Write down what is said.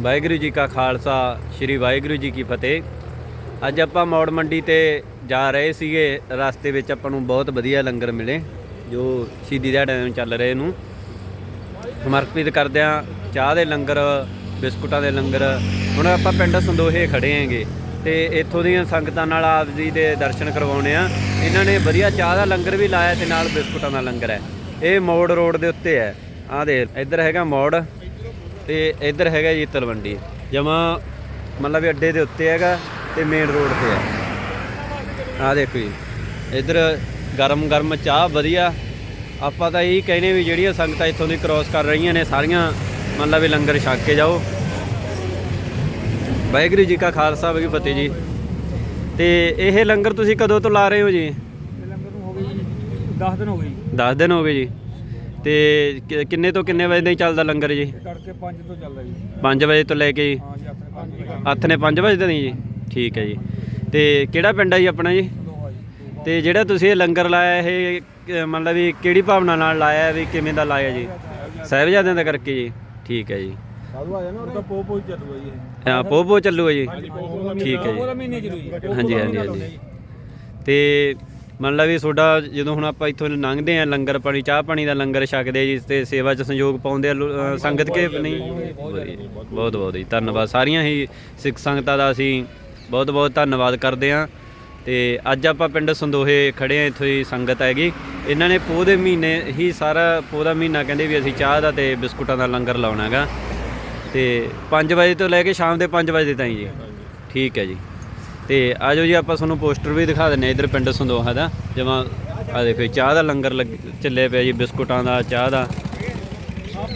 ਵਾਹਿਗੁਰੂ ਜੀ ਕਾ ਖਾਲਸਾ, ਸ੍ਰੀ ਵਾਹਿਗੁਰੂ ਜੀ ਕੀ ਫਤਿਹ। ਅੱਜ ਆਪਾਂ ਮੌੜ ਮੰਡੀ ਤੇ ਜਾ ਰਹੇ ਸੀਗੇ। ਰਸਤੇ ਵਿੱਚ ਆਪਾਂ ਨੂੰ ਬਹੁਤ ਵਧੀਆ ਲੰਗਰ ਮਿਲੇ, ਜੋ ਸ਼ਹੀਦੀ ਦਿਹਾੜੇ ਟਾਈਮ ਚੱਲ ਰਹੇ ਨੂੰ। ਸਮਰਪਿਤ ਕਰਦਿਆਂ ਚਾਹ ਦੇ ਲੰਗਰ, ਬਿਸਕੁਟਾਂ ਦੇ ਲੰਗਰ। ਹੁਣ ਆਪਾਂ ਪਿੰਡ ਸੰਦੋਹੇ ਖੜੇ ਆਂਗੇ ਤੇ ਇੱਥੋਂ ਦੀਆਂ ਸੰਗਤਾਂ ਨਾਲ ਆਪ ਜੀ ਦੇ ਦਰਸ਼ਨ ਕਰਵਾਉਣੇ ਆ ਇਹਨਾਂ ਨੇ ਵਧੀਆ ਚਾਹ ਦਾ ਲੰਗਰ ਵੀ ਲਾਇਆ ਤੇ ਨਾਲ ਬਿਸਕੁਟਾਂ ਦਾ ਲੰਗਰ ਹੈ। ਇਹ ਮੌੜ ਰੋਡ ਦੇ ਉੱਤੇ ਹੈ। ਆਹ ਦੇ ਇੱਧਰ ਹੈਗਾ ਮੌੜ। ਤੇ ਇੱਧਰ ਹੈਗਾ ਜੀ ਤਲਵੰਡੀ। ਜਮਾ ਮਤਲਬ ਵੀ ਅੱਡੇ ਦੇ ਉੱਤੇ ਹੈਗਾ ਤੇ ਮੇਨ ਰੋਡ ਤੇ ਹੈ ਆਹ ਦੇਖੋ ਜੀ। ਇੱਧਰ ਗਰਮ ਗਰਮ ਚਾਹ ਵਧੀਆ। ਆਪਾਂ ਤਾਂ ਇਹੀ ਕਹਿੰਦੇ ਵੀ ਜਿਹੜੀਆਂ ਸੰਗਤਾਂ ਇੱਥੋਂ ਦੀ ਕ੍ਰਾਸ ਕਰ ਰਹੀਆਂ ਨੇ ਸਾਰੀਆਂ ਮਤਲਬ ਵੀ ਲੰਗਰ ਛਕ ਕੇ ਜਾਓ। ਵਾਹਿਗੁਰੂ ਜੀ ਕਾ ਖਾਲਸਾ ਵਾਹਿਗੁਰੂ ਫਤਿਹ ਜੀ। ਤੇ ਇਹ ਲੰਗਰ ਤੁਸੀਂ ਕਦੋਂ ਤੋਂ ਲਾ ਰਹੇ ਹੋ ਜੀ? ਇਹ ਲੰਗਰ ਨੂੰ ਹੋ ਗਈ 10 ਦਿਨ ਹੋ ਗਏ ਜੀ। 10 ਦਿਨ ਹੋ ਗਏ ਜੀ। ਤੇ ਕਿ- ਕਿੰਨੇ ਤੋਂ ਕਿੰਨੇ ਵਜੇ ਤਾਈਂ ਚੱਲਦਾ ਲੰਗਰ ਜੀ? ਤੜਕੇ 5 ਤੋਂ ਚੱਲਦਾ ਜੀ। 5 ਵਜੇ ਤੋਂ ਲੈ ਕੇ ਜੀ? ਹਾਂ ਜੀ ਆਪਣੇ 5 ਵਜੇ ਹੱਥ ਨੇ 5 ਵਜੇ ਤਾਈਂ ਜੀ? ਠੀਕ ਹੈ ਜੀ। ਤੇ ਕਿਹੜਾ ਪਿੰਡ ਹੈ ਜੀ ਆਪਣਾ ਜੀ? ਜੀ ਤੇ ਜਿਹੜਾ ਤੁਸੀਂ ਇਹ ਲੰਗਰ ਲਾਇਆ ਇਹ ਕ- ਮਤਲਬ ਵੀ ਕਿਹੜੀ ਭਾਵਨਾ ਨਾਲ ਲਾਇਆ ਵੀ ਕਿਵੇਂ ਦਾ ਲਾਇਆ ਜੀ? ਸਾਹਿਬਜ਼ਾਦਿਆਂ ਦਾ ਕਰਕੇ ਜੀ? ਠੀਕ ਹੈ ਜੀ। ਸਾਧੂ ਆ ਜਾਣਾ ਉਹ ਤਾਂ ਪੋ ਪੋ ਚੱਲੂਗਾ ਜੀ ਇਹ। ਹਾਂ ਪੋਪੋ ਚੱਲੂਗਾ ਜੀ। ਠੀਕ ਹੈ ਜੀ। ਪੂਰਾ ਮਹੀਨੇ ਚ ਜੀ ਹਾਂਜੀ ਹਾਂਜੀ। ਹਾਂਜੀ ਤੇ ਮੰਨ ਲਾ ਵੀ ਤੁਹਾਡਾ ਜਦੋਂ ਹੁਣ ਆਪਾਂ ਇੱਥੋਂ ਲੰਘਦੇ ਆ ਲੰਗਰ ਪਾਣੀ ਚਾਹ ਪਾਣੀ ਦਾ ਲੰਗਰ ਛਕਦੇ ਜੀ ਤੇ ਸੇਵਾ 'ਚ ਸੰਯੋਗ ਪਾਉਂਦੇ ਆ ਸੰਗਤ ਕੇ ਨਹੀਂ? ਬਹੁਤ ਬਹੁਤ ਜੀ ਧੰਨਵਾਦ। ਸਾਰੀਆਂ ਹੀ ਸਿੱਖ ਸੰਗਤਾਂ ਦਾ ਅਸੀਂ ਬਹੁਤ ਬਹੁਤ ਧੰਨਵਾਦ ਕਰਦੇ ਆ ਤੇ ਅੱਜ ਆਪਾਂ ਪਿੰਡ ਸੰਦੋਹੇ ਖੜੇ ਆ ਇੱਥੋਂ ਹੀ ਸੰਗਤ ਹੈਗੀ। ਇਹਨਾਂ ਨੇ ਪੋਹ ਦੇ ਮਹੀਨੇ ਹੀ ਸਾਰਾ ਪੋਹ ਦਾ ਮਹੀਨਾ ਕਹਿੰਦੇ ਵੀ ਅਸੀਂ ਚਾਹ ਦਾ ਤੇ ਬਿਸਕੁਟਾਂ ਦਾ ਲੰਗਰ ਲਾਉਣਾ ਹੈਗਾ। ਤੇ 5 ਵਜੇ ਤੋਂ ਲੈ ਕੇ ਸ਼ਾਮ ਦੇ 5 ਵਜੇ ਤਾਈਂ ਜੀ। ਠੀਕ ਹੈ ਜੀ। ਤੇ ਆਜੋ ਜੀ ਆਪਾਂ ਤੁਹਾਨੂੰ ਪੋਸਟਰ ਵੀ ਦਿਖਾ ਦਿੰਨੇ ਇਧਰ ਪਿੰਡ ਸੰਦੋਹਾ ਦਾ। ਜਿਵੇਂ ਆ ਦੇਖੋ ਚਾਹ ਦਾ ਲੰਗਰ ਲੱਗ ਚੱਲੇ ਪਿਆ ਜੀ ਬਿਸਕੁਟਾਂ ਦਾ ਚਾਹ ਦਾ। ਆ